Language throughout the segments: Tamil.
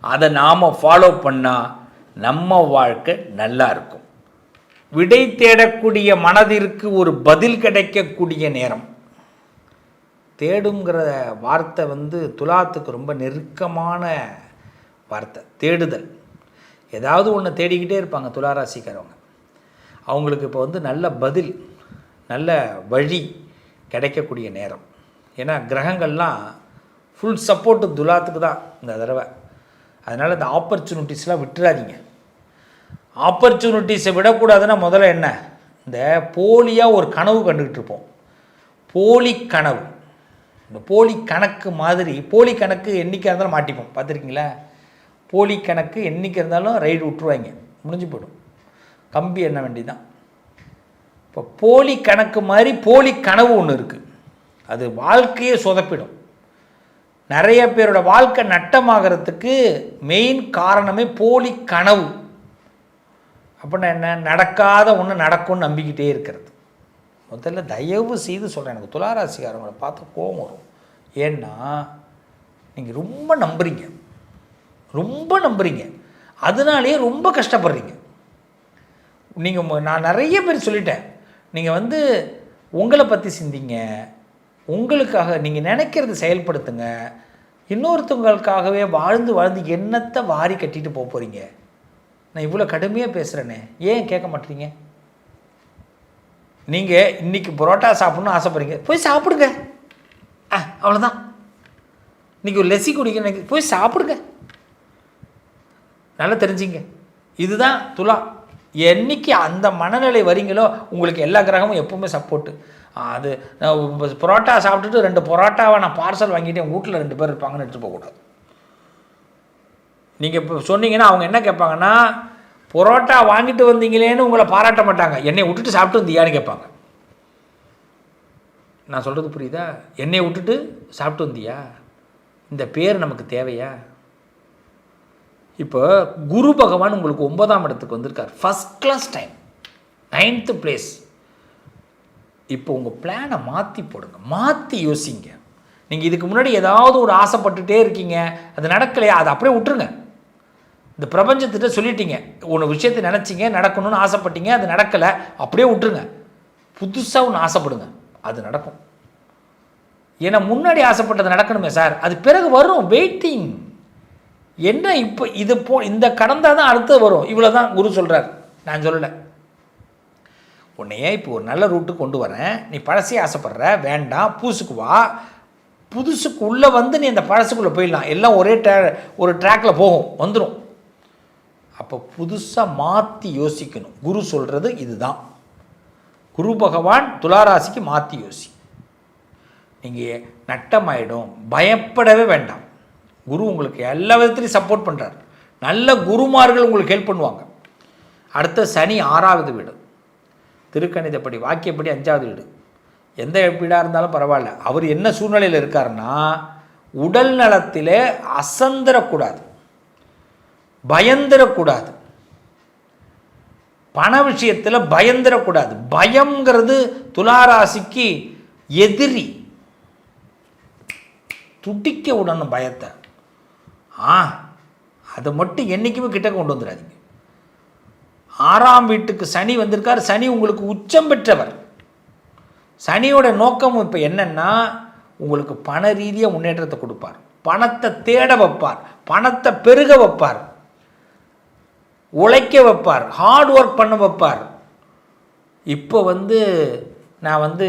அதை நாம் ஃபாலோ பண்ணால் நம்ம வாழ்க்கை நல்லா இருக்கும். விடை தேடக்கூடிய மனதிற்கு ஒரு பதில் கிடைக்கக்கூடிய நேரம். தேடுங்கிற வார்த்தை வந்து துலாத்துக்கு ரொம்ப நெருக்கமான வார்த்தை தேடுதல். ஏதாவது ஒன்று தேடிக்கிட்டே இருப்பாங்க துளாராசிக்காரவங்க. அவங்களுக்கு இப்போ வந்து நல்ல பதில் நல்ல வழி கிடைக்கக்கூடிய நேரம். ஏன்னா கிரகங்கள்லாம் ஃபுல் சப்போர்ட்டு துலாத்துக்கு தான் இந்த தடவை. அதனால் இந்த ஆப்பர்ச்சுனிட்டிஸ்லாம் விட்டுறாதீங்க. ஆப்பர்ச்சுனிட்டிஸை விடக்கூடாதுன்னா முதல்ல என்ன? இந்த போலியாக ஒரு கனவு கண்டுக்கிட்டு இருப்போம் போலி கனவு இந்த போலி கணக்கு மாதிரி போலி கணக்கு என்றைக்கு இருந்தாலும் மாட்டிப்போம். பார்த்துருக்கீங்களா? போலி கணக்கு என்றைக்கு இருந்தாலும் ரைடு விட்டுருவாங்க. முடிஞ்சு போயிடும். கம்பி எண்ண வேண்டிதான் இப்போ போலி கணக்கு மாதிரி போலி கனவு ஒன்று இருக்குது அது வாழ்க்கையே சொதப்பிடும். நிறைய பேரோட வாழ்க்கை நட்டமாகிறதுக்கு மெயின் காரணமே போலி கனவு. அப்படின்னா என்ன? நடக்காத ஒன்று நடக்கும்னு நம்பிக்கிட்டே இருக்கிறது. முதல்ல தயவு செய்து சொல்கிறேன் எனக்கு துளாராசிக்காரங்களை பார்த்து கோபம் வரும். ஏன்னா நீங்கள் ரொம்ப நம்புறீங்க. ரொம்ப நம்புறீங்க. அதனாலேயே ரொம்ப கஷ்டப்படுறீங்க. நீங்கள் நான் நிறைய பேர் சொல்லிட்டேன். நீங்கள் வந்து உங்களை பற்றி சிந்திங்க. உங்களுக்காக நீங்கள் நினைக்கிறத செயல்படுத்துங்க. இன்னொருத்தவங்களுக்காகவே வாழ்ந்து வாழ்ந்து என்னத்தை வாரி கட்டிட்டு போக போகிறீங்க நான் இவ்வளோ கடுமையாக பேசுகிறேனே ஏன் கேட்க மாட்டீங்க? நீங்கள் இன்றைக்கி புரோட்டா சாப்பிட்ணுன்னு ஆசைப்படுறீங்க. போய் சாப்பிடுங்க. ஆ அவ்வளோதான் இன்றைக்கி ஒரு லெஸ்ஸி குடிக்கணும் போய் சாப்பிடுங்க. நல்லா தெரிஞ்சுங்க. இதுதான் துலா. என்னைக்கு அந்த மனநிலை வரீங்களோ உங்களுக்கு எல்லா கிரகமும் எப்பவுமே சப்போர்ட்டு அது நான் புரோட்டா சாப்பிட்டுட்டு ரெண்டு புரோட்டாவை நான் பார்சல் வாங்கிட்டு என் வீட்டில் ரெண்டு பேர் இருப்பாங்கன்னு எடுத்துகிட்டு போகக்கூடாது நீங்கள் இப்போ சொன்னீங்கன்னா அவங்க என்ன கேட்பாங்கன்னா புரோட்டா வாங்கிட்டு வந்தீங்களேன்னு உங்களை பாராட்ட மாட்டாங்க. என்னை விட்டுட்டு சாப்பிட்டு வந்தியான்னு கேட்பாங்க. நான் சொல்கிறது புரியுதா? என்னை விட்டுட்டு சாப்பிட்டு வந்தியா? இந்த பேர் நமக்கு தேவையா? இப்போ குரு பகவான் உங்களுக்கு ஒன்பதாம் இடத்துக்கு வந்திருக்கார். First class time ninth place இப்போ உங்கள் பிளானை மாற்றி போடுங்க. மாற்றி யோசிங்க. நீங்கள் இதுக்கு முன்னாடி ஏதாவது ஒரு ஆசைப்பட்டுட்டே இருக்கீங்க. அது நடக்கலையா? அதை அப்படியே விட்டுருங்க. இந்த பிரபஞ்சத்திட்ட சொல்லிட்டீங்க. ஒன்று விஷயத்தை நினச்சிங்க நடக்கணும்னு ஆசைப்பட்டீங்க அது நடக்கலை அப்படியே விட்டுருங்க. புதுசாக ஒன்று ஆசைப்படுங்க. அது நடக்கும். ஏன்னா முன்னாடி ஆசைப்பட்டது நடக்கணுமே சார். அது பிறகு வரும். வெயிட்டிங் என்ன இப்போ இது போ இந்த கடந்தால் தான் அடுத்தது வரும். இவ்வளோ தான் குரு சொல்கிறார் நான் சொல்லலை. உன்னையே இப்போ ஒரு நல்ல ரூட்டு கொண்டு வரேன். நீ பழசே ஆசைப்படுற. வேண்டாம். பூசுக்கு வா. புதுசுக்கு உள்ளே வந்து நீ அந்த பழசுக்குள்ளே போயிடலாம். எல்லாம் ஒரே ட்ரா ஒரு ட்ராக்கில் போகும். வந்துடும் அப்போ புதுசாக மாற்றி யோசிக்கணும். குரு சொல்கிறது இதுதான். குரு பகவான் துளாராசிக்கு மாற்றி யோசி. நீங்கள் நட்டமாயிடும். பயப்படவே வேண்டாம். குரு உங்களுக்கு எல்லா விதத்துலையும் சப்போர்ட் பண்ணுறார் நல்ல குருமார்கள் உங்களுக்கு ஹெல்ப் பண்ணுவாங்க. அடுத்த சனி ஆறாவது வீடு. திருக்கணிதப்படி வாக்கியப்படி அஞ்சாவது வீடு. எந்த வீடாக இருந்தாலும் பரவாயில்ல. அவர் என்ன சூழ்நிலையில் இருக்காருன்னா உடல் நலத்தில் அசந்திரக்கூடாது பயந்திரக்கூடாது பண விஷயத்தில் பயந்திரக்கூடாது பயம்ங்கிறது துளாராசிக்கு எதிரி. துடிக்க விடணும் பயத்தை. ஆ அதை மட்டும் என்றைக்குமே கிட்ட கொண்டு வந்துடாதீங்க. ஆறாம் வீட்டுக்கு சனி வந்திருக்கார். சனி உங்களுக்கு உச்சம் பெற்றவர். சனியோட நோக்கம் இப்போ என்னென்னா உங்களுக்கு பண ரீதியாக முன்னேற்றத்தை கொடுப்பார். பணத்தை தேட வைப்பார். பணத்தை பெருக வைப்பார். உழைக்க வைப்பார். ஹார்ட் ஒர்க் பண்ண வைப்பார். இப்போ வந்து நான் வந்து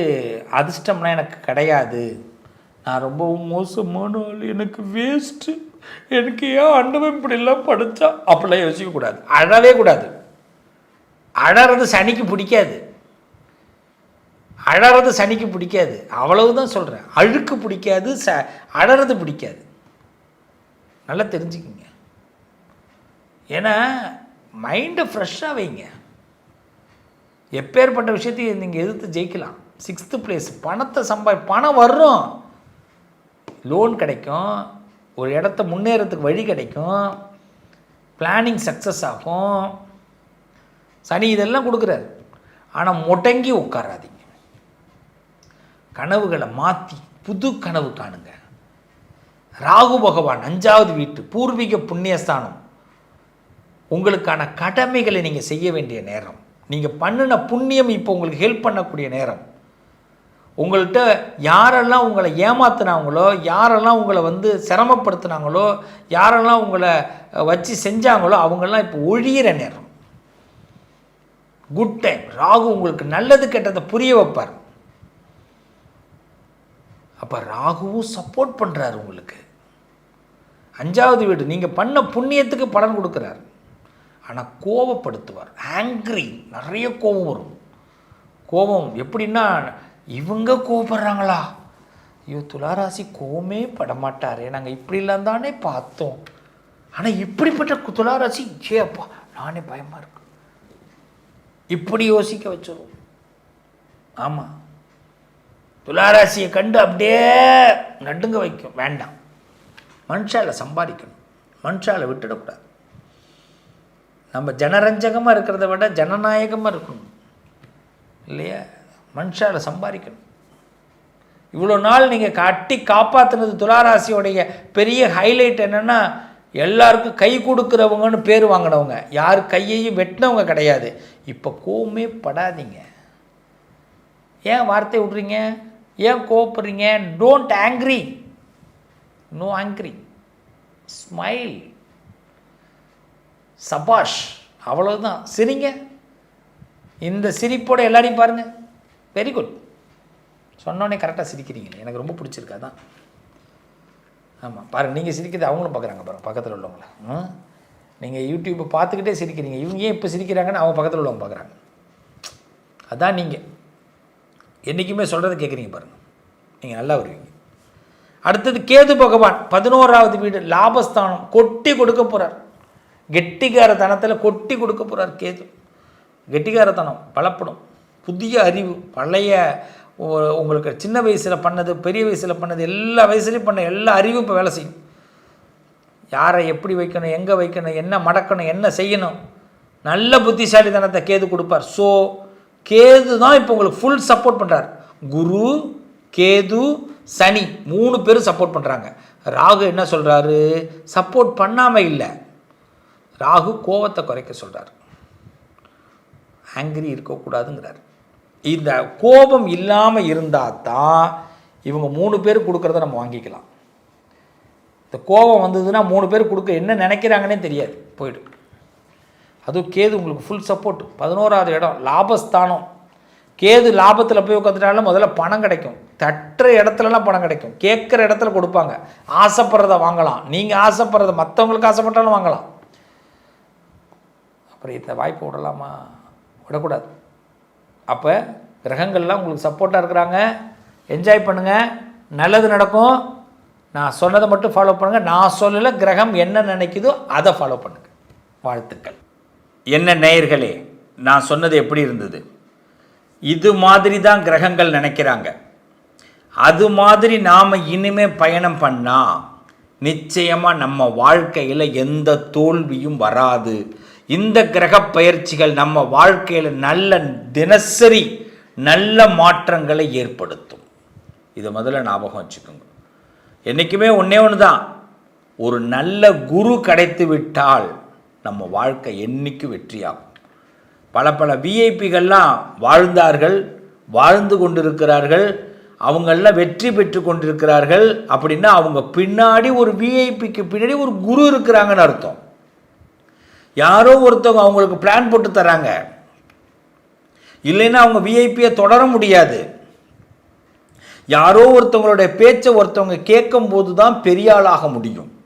அதிர்ஷ்டம்லாம் எனக்கு கிடையாது. நான் ரொம்பவும் மோசமான ஆள் எனக்கு வேஸ்ட்டு எனக்கு ஏன் அண்டவன் இப்படிலாம் படித்தா அப்படிலாம் யோசிக்கக்கூடாது. அழவே கூடாது. அழறது சனிக்கு பிடிக்காது. அழறது சனிக்கு பிடிக்காது. அவ்வளவு தான் சொல்கிறேன் அழுக்கு பிடிக்காது ச அழறது பிடிக்காது. நல்லா தெரிஞ்சுக்கிங்க. ஏன்னா மைண்டை ஃப்ரெஷ்ஷாக வைங்க. எப்பேற்பட்ட விஷயத்தையும் நீங்கள் எதிர்த்து ஜெயிக்கலாம். சிக்ஸ்த்து பிளேஸ் பணத்தை சம்பா பணம் வரும் லோன் கிடைக்கும். ஒரு இடத்த முன்னேறத்துக்கு வழி கிடைக்கும். பிளானிங் சக்ஸஸ் ஆகும். சனி இதெல்லாம் கொடுக்குறாரு. ஆனால் முடங்கி உட்காராதீங்க. கனவுகளை மாற்றி புது கனவு காணுங்க. ராகு பகவான் அஞ்சாவது வீட்டு பூர்வீக புண்ணியஸ்தானம். உங்களுக்கான கடமைகளை நீங்கள் செய்ய வேண்டிய நேரம். நீங்கள் பண்ணின புண்ணியம் இப்போ உங்களுக்கு ஹெல்ப் பண்ணக்கூடிய நேரம். உங்கள்கிட்ட யாரெல்லாம் உங்களை ஏமாத்தினாங்களோ யாரெல்லாம் உங்களை வந்து சிரமப்படுத்துனாங்களோ யாரெல்லாம் உங்களை வச்சு செஞ்சாங்களோ அவங்கெல்லாம் இப்போ ஒழியிற நேரம். குட் டைம் ராகு உங்களுக்கு நல்லது கெட்டதை புரிய வைப்பார். அப்போ ராகுவும் சப்போர்ட் பண்ணுறாரு உங்களுக்கு. அஞ்சாவது வீடு நீங்கள் பண்ண புண்ணியத்துக்கு பலன் கொடுக்குறாரு. ஆனால் கோபப்படுத்துவார் ஆங்க்ரி நிறைய கோபம் வரும். கோபம் எப்படின்னா இவங்க கோபப்படுறாங்களா ஐயோ துளாராசி கோமே படமாட்டாரே. நாங்கள் இப்படிலாம் தானே பார்த்தோம். ஆனால் இப்படிப்பட்ட துளாராசி ஏ அப்பா நானே பயமாக இருக்கு. இப்படி யோசிக்க வச்சிடும் ஆமாம் துளாராசியை கண்டு அப்படியே நடுங்க வைக்கும். வேண்டாம். மனுஷாவில் சம்பாதிக்கணும். மனுஷாவில் விட்டுடக்கூடாது. நம்ம ஜனரஞ்சகமாக இருக்கிறத விட ஜனநாயகமாக இருக்கணும். இல்லையா? மனுஷால சம்பாதிக்கணும். இவ்வளோ நாள் நீங்கள் கட்டி காப்பாற்றுனது துளாராசியோடைய பெரிய ஹைலைட் என்னென்னா எல்லாருக்கும் கை கொடுக்குறவங்கன்னு பேர் வாங்கினவங்க. யார் கையையும் வெட்டினவங்க கிடையாது. இப்போ கோவமே படாதீங்க. ஏன் வார்த்தை விட்றீங்க? ஏன் கோவப்படுறீங்க? Don't angry no angry smile சபாஷ். அவ்வளோதான் சிரிங்க. இந்த சிரிப்போட எல்லாரையும் பாருங்கள் வெரி குட் சொன்னோடனே கரெக்டாக சிரிக்கிறீங்களே. எனக்கு ரொம்ப பிடிச்சிருக்கு அதான். ஆமாம் பாருங்கள் நீங்கள் சிரிக்கிறது அவங்களும் பார்க்குறாங்க பாருங்கள் பக்கத்தில் உள்ளவங்கள. ம்? நீங்கள் யூடியூப்பை பார்த்துக்கிட்டே சிரிக்கிறீங்க. இவங்க ஏன் இப்போ சிரிக்கிறாங்கன்னு அவங்க பக்கத்தில் உள்ளவங்க பார்க்குறாங்க அதான் நீங்கள் என்றைக்குமே சொல்கிறத கேட்குறீங்க பாருங்கள் நீங்கள் நல்லா வருவீங்க. அடுத்தது கேது பகவான் பதினோராவது வீடு லாபஸ்தானம். கொட்டி கொடுக்க போகிறார் கெட்டிக்காரத்தனத்தில் கொட்டி கொடுக்க போகிறார் கேது. கெட்டிக்காரத்தனம் பலப்படும். புதிய அறிவு பழைய உங்களுக்கு சின்ன வயசில் பண்ணது பெரிய வயசில் பண்ணது எல்லா வயசுலையும் பண்ண எல்லா அறிவும் இப்போ வேலை செய்யும். யாரை எப்படி வைக்கணும் எங்கே வைக்கணும் என்ன மடக்கணும் என்ன செய்யணும்? நல்ல புத்திசாலித்தனத்தை கேது கொடுப்பார். ஸோ கேது தான் இப்போ உங்களுக்கு ஃபுல் சப்போர்ட் பண்ணுறார் குரு கேது சனி மூணு பேரும் சப்போர்ட் பண்ணுறாங்க ராகு என்ன சொல்கிறாரு சப்போர்ட் பண்ணாமல் இல்லை. ராகு கோவத்தை குறைக்க சொல்கிறார் ஆங்கிரி இருக்கக்கூடாதுங்கிறார். இந்த கோபம் இல்லாமல் இருந்தால் தான் இவங்க மூணு பேர் கொடுக்குறத நம்ம வாங்கிக்கலாம். இந்த கோபம் வந்ததுன்னா மூணு பேர் கொடுக்க என்ன நினைக்கிறாங்கன்னே தெரியாது. போயிடும். அதுவும் கேது உங்களுக்கு ஃபுல் சப்போர்ட் பதினோராவது இடம் லாபஸ்தானம். கேது லாபத்தில் போய் உட்காந்துட்டாலும் முதல்ல பணம் கிடைக்கும். தட்டுற இடத்துலலாம் பணம் கிடைக்கும். கேட்குற இடத்துல கொடுப்பாங்க. ஆசைப்படுறத வாங்கலாம். நீங்கள் ஆசைப்படுறத மற்றவங்களுக்கு ஆசைப்பட்டாலும் வாங்கலாம். அப்புறம் இந்த வாய்ப்பு விடலாமா? விடக்கூடாது. அப்போ கிரகங்கள்லாம் உங்களுக்கு சப்போர்ட்டாக இருக்கிறாங்க. என்ஜாய் பண்ணுங்கள் நல்லது நடக்கும். நான் சொன்னதை மட்டும் ஃபாலோ பண்ணுங்கள் நான் சொல்லலை கிரகம் என்ன நினைக்குதோ அதை ஃபாலோ பண்ணுங்கள் வாழ்த்துக்கள். என்ன நேயர்களே நான் சொன்னது எப்படி இருந்தது? இது மாதிரி தான் கிரகங்கள் நினைக்கிறாங்க. அது மாதிரி நாம் இனிமே பயணம் பண்ணால் நிச்சயமாக நம்ம வாழ்க்கையில் எந்த தோல்வியும் வராது. இந்த கிரக பயிற்சிகள் நம்ம வாழ்க்கையில் நல்ல தினசரி நல்ல மாற்றங்களை ஏற்படுத்தும். இதை முதல்ல ஞாபகம் வச்சுக்கோங்க. என்றைக்குமே ஒன்றே ஒன்று தான் ஒரு நல்ல குரு கிடைத்து விட்டால் நம்ம வாழ்க்கை என்னைக்கு வெற்றியாகும். பல பல விஐபிகள்லாம் வாழ்ந்தார்கள் வாழ்ந்து கொண்டிருக்கிறார்கள் அவங்களெல்லாம் வெற்றி பெற்று கொண்டிருக்கிறார்கள் அப்படின்னா அவங்க பின்னாடி ஒரு விஐபிக்கு பின்னாடி ஒரு குரு இருக்கிறாங்கன்னு அர்த்தம். யாரோ ஒருத்தவங்க அவங்களுக்கு பிளான் போட்டு தராங்க. இல்லைன்னா அவங்க விஐபியை தொடர முடியாது. யாரோ ஒருத்தவங்களுடைய பேச்சை ஒருத்தவங்க கேட்கும் போது தான் பெரிய ஆளாக முடியும்.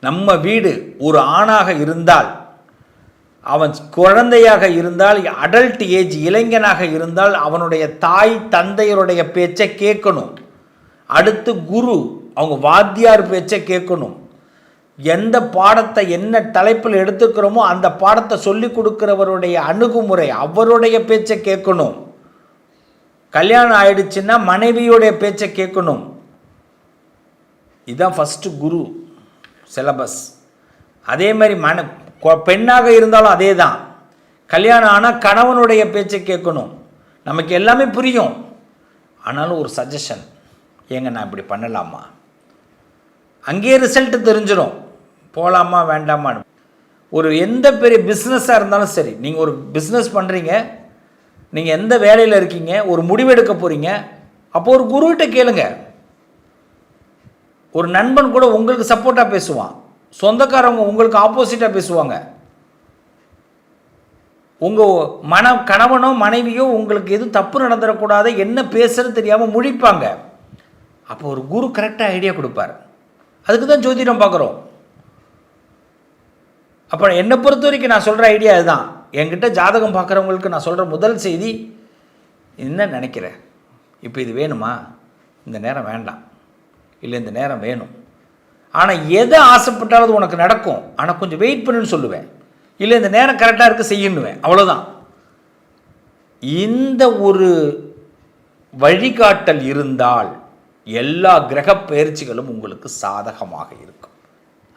நம்ம வீடு ஒரு ஆணாக இருந்தால் அவன் குழந்தையாக இருந்தால் அடல்ட் ஏஜ் இளைஞனாக இருந்தால் அவனுடைய தாய் தந்தையருடைய பேச்சை கேட்கணும். அடுத்து குரு அவங்க வாத்தியார் பேச்சை கேட்கணும். எந்த பாடத்தை என்ன தலைப்பில் எடுத்துக்கிறோமோ அந்த பாடத்தை சொல்லி கொடுக்குறவருடைய அணுகுமுறை அவருடைய பேச்சை கேட்கணும். கல்யாணம் ஆயிடுச்சுன்னா மனைவியுடைய பேச்சை கேட்கணும். இதுதான் ஃபஸ்ட்டு குரு சிலபஸ் அதே மாதிரி மன கொ- பெண்ணாக இருந்தாலும் அதே தான் கல்யாணம் ஆனால் கணவனுடைய பேச்சை கேட்கணும். நமக்கு எல்லாமே புரியும். ஆனாலும் ஒரு சஜஷன் ஏங்க நான் இப்படி பண்ணலாமா? அங்கேயே ரிசல்ட்டு தெரிஞ்சிடும் போகலாமா வேண்டாமான்னு. ஒரு எந்த பெரிய பிஸ்னஸாக இருந்தாலும் சரி நீங்கள் ஒரு பிஸ்னஸ் பண்ணுறீங்க நீங்கள் எந்த வேலையில் இருக்கீங்க ஒரு முடிவெடுக்க போகிறீங்க அப்போ ஒரு குருக்கிட்ட கேளுங்க. ஒரு நண்பன் கூட உங்களுக்கு சப்போர்ட்டாக பேசுவான். சொந்தக்காரவங்க உங்களுக்கு ஆப்போசிட்டாக பேசுவாங்க. உங்கள் மன கணவனோ மனைவியோ உங்களுக்கு எதுவும் தப்பு நடந்துடக்கூடாது என்ன பேசுறது தெரியாமல் முழிப்பாங்க. அப்போ ஒரு குரு கரெக்டாக ஐடியா கொடுப்பார். அதுக்கு தான் ஜோதிடம் பார்க்குறோம். அப்போ என்னை பொறுத்த வரைக்கும் நான் சொல்கிற ஐடியா இதுதான் என்கிட்ட ஜாதகம் பார்க்குறவங்களுக்கு நான் சொல்கிற முதல் செய்தி என்ன நினைக்கிறேன் இப்போ இது வேணுமா? இந்த நேரம் வேண்டாம். இல்லை இந்த நேரம் வேணும். ஆனால் எதை ஆசைப்பட்டாலும் உனக்கு நடக்கும். ஆனால் கொஞ்சம் வெயிட் பண்ணுன்னு சொல்லுவேன். இல்லை இந்த நேரம் கரெக்டாக இருக்க செய்யணுவேன் அவ்வளோதான் இந்த ஒரு வழிகாட்டல் இருந்தால் எல்லா கிரக பயிற்சிகளும் உங்களுக்கு சாதகமாக இருக்கும்.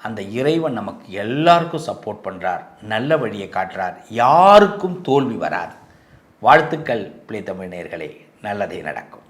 அந்த இறைவன் நமக்கு எல்லாருக்கும் சப்போர்ட் பண்ணுறார் நல்ல வழியை காட்டுறார் யாருக்கும் தோல்வி வராது. வாழ்த்துக்கள் பிள்ளை தமிழ் நேர்களே நல்லதே நடக்கும்.